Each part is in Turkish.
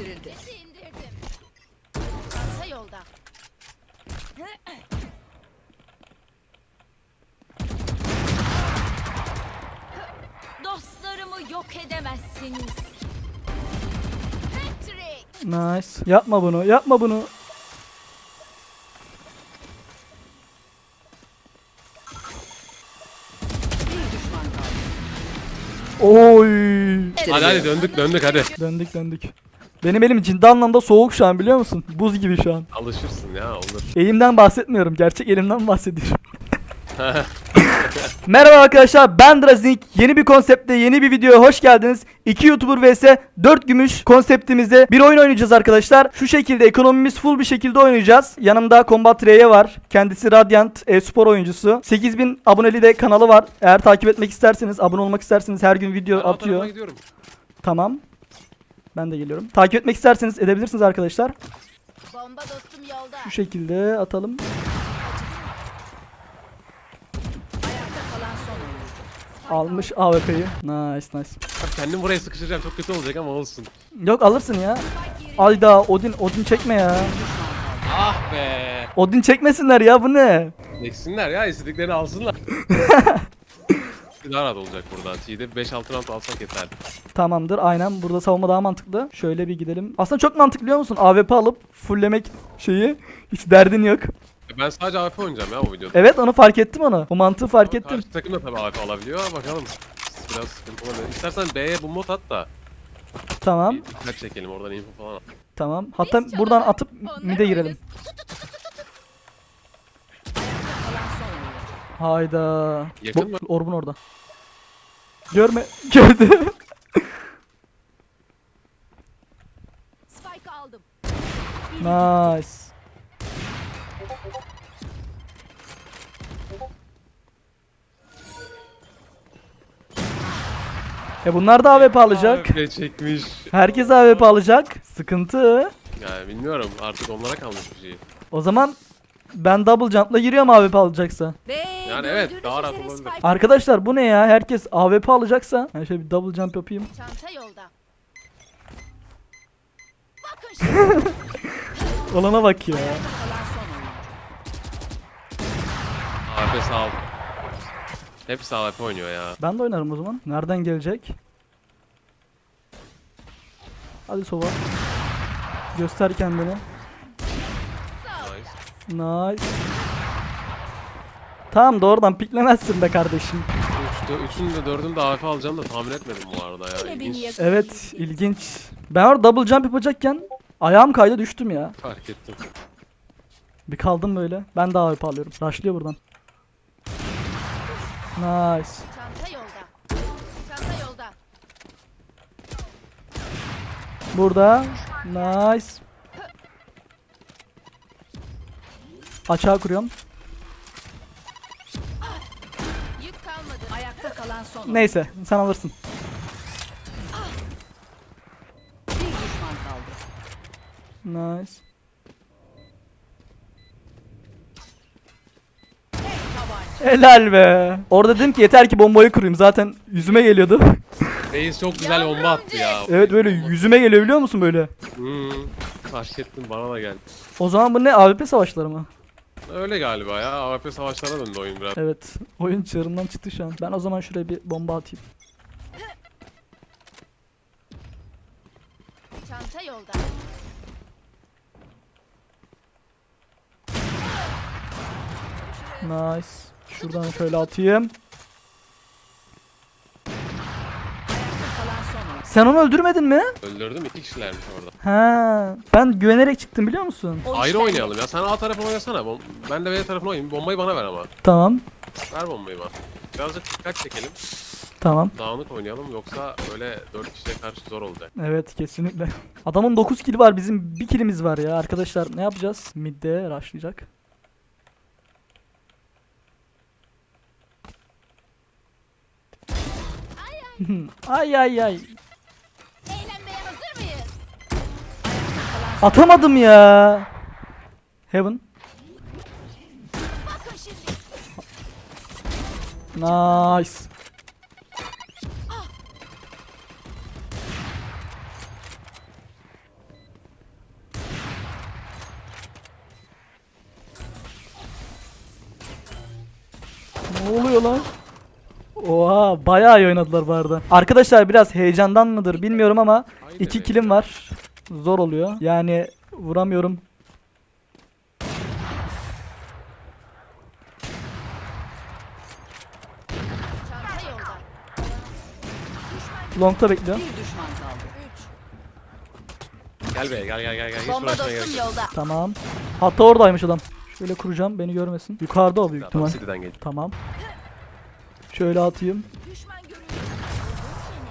yerleştirildi. indirdim. Çanta yolda. Dostlarımı yok edemezsiniz. Patrick! Nice. Yapma bunu. Yapma bunu. Bir düşman kaldı. Oy. Hadi hadi döndük döndük hadi. Döndük döndük. Benim elim ciddi anlamda soğuk şu an biliyor musun? Buz gibi şu an. Alışırsın ya olur. Elimden bahsetmiyorum. Gerçek elimden bahsediyorum. Merhaba arkadaşlar ben Drazink. Yeni bir konsepte yeni bir videoya hoş geldiniz. 2 YouTuber vs 4 gümüş konseptimizde bir oyun oynayacağız arkadaşlar. Şu şekilde ekonomimiz full bir şekilde oynayacağız. Yanımda Combat R'ye var. Kendisi Radiant e-spor oyuncusu. 8000 aboneli de kanalı var. Eğer takip etmek isterseniz, abone olmak isterseniz her gün video Ben atıyor. gidiyorum. Tamam. Ben de geliyorum. Takip etmek isterseniz edebilirsiniz arkadaşlar. Bomba dostum yolda. Şu şekilde atalım. Almış AWP'yi. Nice nice. Bak Kendim buraya sıkıştıracağım çok kötü olacak ama olsun. Yok alırsın ya. Ayda Odin Odin çekme ya. Ah be. Odin çekmesinler ya bu ne? Eksinler ya istediklerini alsınlar. daha rahat olacak buradan. T'de 5-6 round alsak yeter. Tamamdır aynen burada savunma daha mantıklı. Şöyle bir gidelim. Aslında çok mantıklı biliyor musun? AWP alıp fulllemek şeyi hiç derdin yok. E Ben sadece AWP oynayacağım ya bu videoda. Evet onu fark ettim onu. O mantığı fark ettim. Karşı takım da tabii AWP alabiliyor bakalım. Biraz sıkıntı olabilir. İstersen B'ye bu mod at da. Tamam Bir dikkat çekelim oradan info falan. al. tamam. Hatta buradan atıp Onlar mid'e girelim. Hayda. Yakın mı? Orbun orada. Görme. Gördü. Spike aldım. nice. E bunlar da AWP alacak. AWP çekmiş. Herkes AWP alacak. Sıkıntı. Yani bilmiyorum artık onlara kalmış bir şey. O zaman ben double jump'la giriyorum AWP alacaksa. Yani evet, daha rahat olabilir. Arkadaşlar bu ne ya? Herkes AWP alacaksa. Ben şöyle bir double jump yapayım. Çanta yolda. Bakın şimdi. Olana bak ya. Kalan son oyuncu. AWP sağ ol. Hepsi AWP oynuyor ya. Ben de oynarım o zaman. Nereden gelecek? Hadi Sova. Göster kendini. Nice. Tamam doğrudan piklemezsin be kardeşim. Üçte, üçünü de dördünü de AWP alacağım da tahmin etmedim bu arada ya. İlginç. Evet ilginç. Ben orada double jump yapacakken ayağım kaydı düştüm ya. fark ettim. Bir kaldım böyle. Ben de AWP alıyorum. Rushlıyor buradan. Nice. Çanta yolda. Çanta yolda. Burada. Nice. Açığa kuruyorum. Yük kalmadı. Ayakta kalan son. Neyse sen alırsın. Bir düşman kaldı. Nice. Helal be. Orada dedim ki yeter ki bombayı kurayım. Zaten yüzüme geliyordu. Reis çok güzel bomba attı ya. evet böyle yüzüme geliyor biliyor musun böyle? Hmm, fark ettim bana da geldi. O zaman bu ne AWP savaşları mı? Öyle galiba ya. AWP savaşlarına döndü oyun biraz. Evet. Oyun çığırından çıktı şu an. Ben o zaman şuraya bir bomba atayım. Çanta yolda. Nice. Şuradan şöyle atayım. Kalan son oyuncu. Sen onu öldürmedin mi? Öldürdüm iki kişilermiş orada. Ha, ben güvenerek çıktım biliyor musun? O Ayrı işler- oynayalım ya. Sen A tarafına oynasana. Bom- Ben de B tarafına oynayayım. Bombayı bana ver ama. Tamam. Ver bombayı bana. Birazcık dikkat çekelim. Tamam. Dağınık oynayalım yoksa öyle 4 kişiye karşı zor olacak. Evet kesinlikle. Adamın 9 kill var bizim 1 killimiz var ya arkadaşlar ne yapacağız? Mid'de rushlayacak. ay ay ay. Atamadım ya. Heaven. Nice. Ne oluyor lan? Oha bayağı iyi oynadılar bu arada. Arkadaşlar biraz heyecandan mıdır bilmiyorum ama iki kilim var. Zor oluyor. Yani vuramıyorum. Long'ta bekliyor. Bir düşman kaldı. Gel be gel gel gel gel. Hiç Bomba uğraşmaya gerek dostum yok. yolda. Tamam. Hatta oradaymış adam. Şöyle kuracağım beni görmesin. Yukarıda o büyük Tamam ihtimal. City'den. Tamam. Şöyle atayım.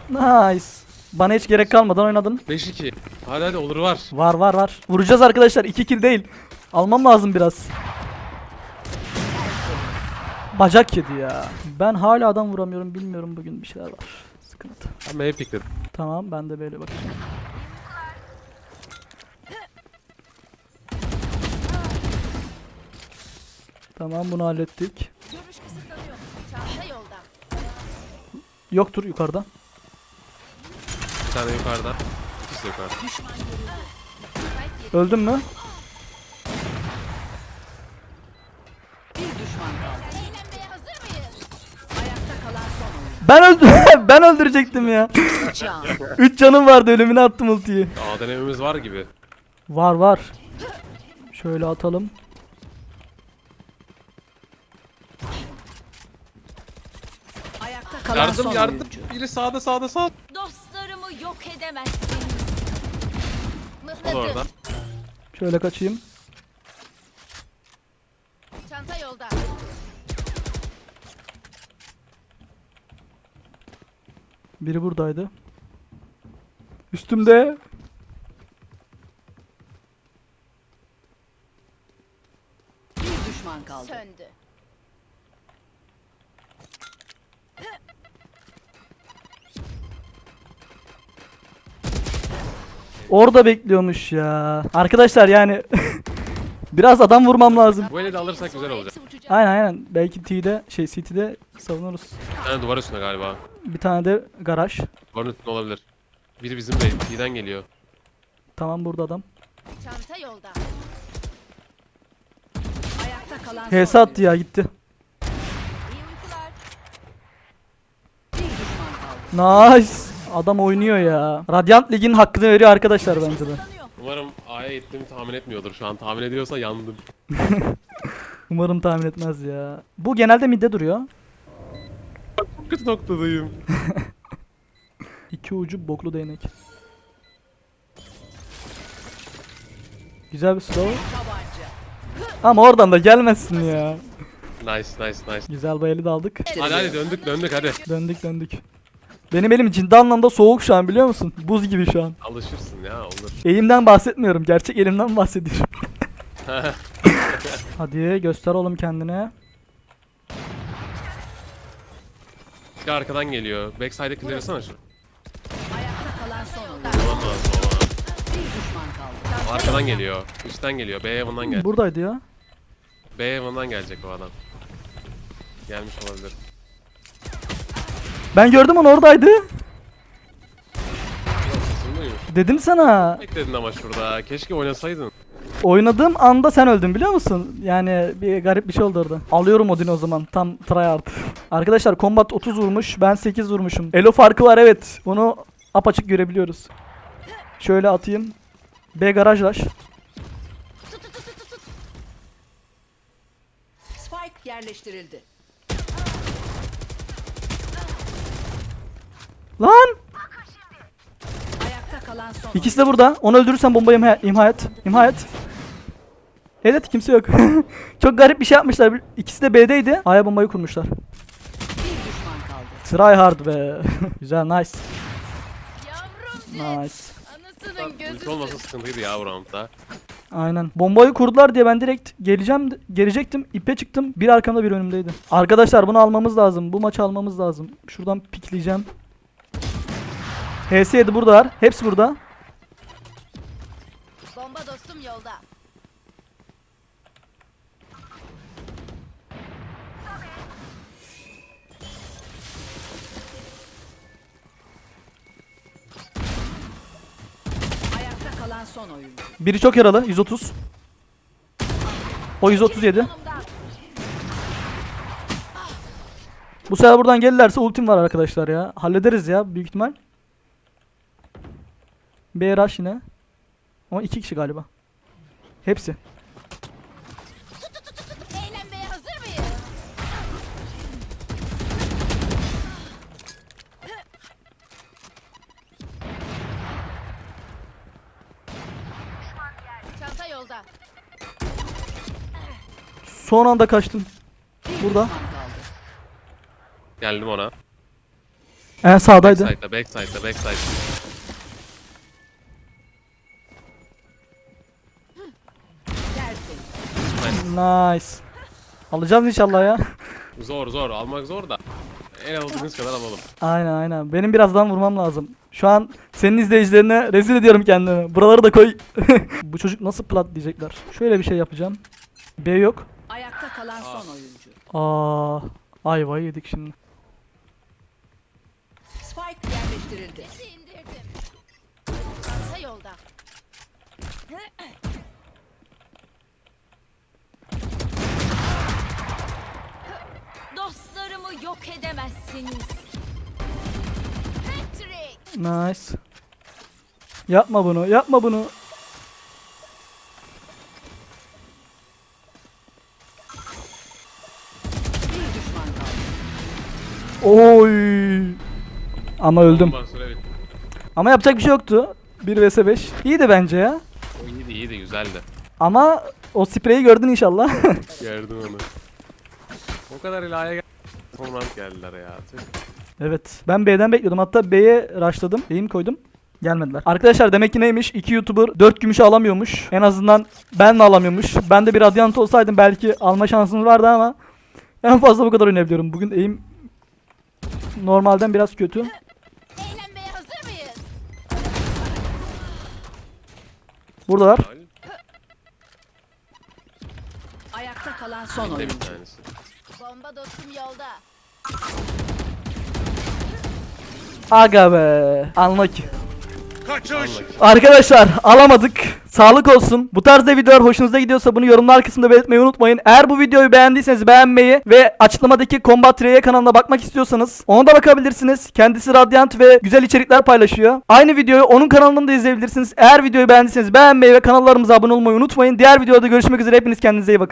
Nice. Bana hiç gerek kalmadan oynadın. 5-2. Hadi hadi olur var. Var var var. Vuracağız arkadaşlar. 2 kill değil. Almam lazım biraz. Bacak yedi ya. Ben hala adam vuramıyorum. Bilmiyorum bugün bir şeyler var. Sıkıntı. Ben B'ye pikledim. Tamam ben de böyle bakacağım. Tamam bunu hallettik. Yoktur yukarıda. Bir tane yukarıda. İkisi de yukarıda. Öldün mü? Bir düşman kaldı. Eğlenmeye hazır mıyız? Ayakta kalan son oyuncu. Ben öldüm. ben öldürecektim ya. Can. 3 canım vardı ölümüne attım ultiyi. Aa denememiz var gibi. Var var. Şöyle atalım. Ayakta kalan Yardım son yardım. oyuncu. Biri sağda sağda sağ. Yok edemezsiniz. O da orada. Mıhladım. Şöyle kaçayım. Çanta yolda. Biri buradaydı. Üstümde. Bir düşman kaldı. Söndü. Orada bekliyormuş ya. Arkadaşlar yani biraz adam vurmam lazım. Bu eli de alırsak güzel olacak. Aynen aynen. Belki T'de şey City'de savunuruz. Bir tane duvar üstünde galiba. Bir tane de garaj. Duvarın üstünde olabilir. Biri bizim de T'den geliyor. Tamam burada adam. Çanta yolda. Ayakta kalan son HS attı oyuncu. ya gitti. İyi uykular. Bir düşman kaldı. Nice. Adam oynuyor ya. Radiant Lig'in hakkını veriyor arkadaşlar bence de. Kısıtlanıyor. Umarım A'ya gittiğimi tahmin etmiyordur şu an. Tahmin ediyorsa yandım. Umarım tahmin etmez ya. Bu genelde midde duruyor. Çok kötü noktadayım. İki ucu boklu değnek. Güzel bir slow. Ama oradan da gelmezsin ya. Nice nice nice. Güzel eli de aldık. Hadi hadi döndük döndük hadi. Döndük döndük. Benim elim ciddi anlamda soğuk şu an biliyor musun? Buz gibi şu an. Alışırsın ya olur. Elimden bahsetmiyorum. Gerçek elimden bahsediyorum. Hadi göster oğlum kendine. Bir arkadan geliyor. Backside'e clearsana şunu. Ayakta kalan son oyuncu. Aman lazım aman. Bir düşman kaldı. Arkadan geliyor. Üstten geliyor. B evan'dan gel. Buradaydı ya. B evan'dan gelecek o adam. Gelmiş olabilir. Ben gördüm onu oradaydı. Dedim sana. Bekledin ama şurada. Keşke oynasaydın. Oynadığım anda sen öldün biliyor musun? Yani bir garip bir şey oldu orada. Alıyorum Odin'i o zaman. Tam tryhard. Arkadaşlar combat 30 vurmuş. Ben 8 vurmuşum. Elo farkı var evet. Bunu apaçık görebiliyoruz. Şöyle atayım. B garaj rush. Spike yerleştirildi. Lan! Ayakta kalan son İkisi de burada. Onu öldürürsen bombayı imha, imha et. İmha et. Evet kimse yok. Çok garip bir şey yapmışlar. İkisi de B'deydi. A'ya bombayı kurmuşlar. oyuncu. Bir düşman kaldı. Try hard be. Güzel nice. Nice. Anasının Ulti olmasa sıkıntıydı ya bu roundda. Aynen. Bombayı kurdular diye ben direkt geleceğim gelecektim. İpe çıktım. Bir arkamda bir önümdeydi. Arkadaşlar bunu almamız lazım. Bu maçı almamız lazım. Şuradan pikleyeceğim. HS7 buradalar. Hepsi burada. Bomba dostum yolda. Ayakta kalan son oyuncu. Biri çok yaralı. 130. O 137. Yanımda. Bu sefer buradan gelirlerse ultim var arkadaşlar ya. Hallederiz ya büyük ihtimal. B rush yine. Ama iki kişi galiba. Hepsi. Eğlenmeye hazır mıyız? Çanta yolda. Son anda kaçtım. Burada. Geldim ona. En sağdaydı. Backside'da, backside'da, backside. Nice. Alacağız inşallah ya. Zor zor, almak zor da. En aldığınız kadar alalım. Aynen aynen. Benim birazdan vurmam lazım. Şu an senin izleyicilerine rezil ediyorum kendimi. Buraları da koy. Bu çocuk nasıl plat diyecekler. Şöyle bir şey yapacağım. B yok. Ayakta kalan son oyuncu. Aa, ayvayı yedik şimdi. Spike yerleştirildi. Nice. Yapma bunu, yapma bunu. Oy. Ama öldüm. Ama yapacak bir şey yoktu. 1 vs 5. İyiydi bence ya. O iyiydi iyiydi güzeldi. Ama o spreyi gördün inşallah. Gördüm onu. O kadar ilahaya gel. Sonra geldiler ya. Tüh. Evet. Ben B'den bekliyordum. Hatta B'ye rushladım. B'yi mi koydum? Gelmediler. Arkadaşlar demek ki neymiş? 2 YouTuber 4 gümüşü alamıyormuş. En azından ben de alamıyormuş. Ben de bir radyant olsaydım belki alma şansımız vardı ama en fazla bu kadar oynayabiliyorum. Bugün eğim normalden biraz kötü. Eğlenmeye hazır mıyız? Buradalar. Ayakta kalan son oyuncu. Bomba dostum yolda. Aga be. Anlaki. Kaçış. Arkadaşlar alamadık. Sağlık olsun. Bu tarzda videolar hoşunuza gidiyorsa bunu yorumlar kısmında belirtmeyi unutmayın. Eğer bu videoyu beğendiyseniz beğenmeyi ve açıklamadaki Combat R'ye kanalına bakmak istiyorsanız ona da bakabilirsiniz. Kendisi Radiant ve güzel içerikler paylaşıyor. Aynı videoyu onun kanalından da izleyebilirsiniz. Eğer videoyu beğendiyseniz beğenmeyi ve kanallarımıza abone olmayı unutmayın. Diğer videoda görüşmek üzere. Hepiniz kendinize iyi bakın.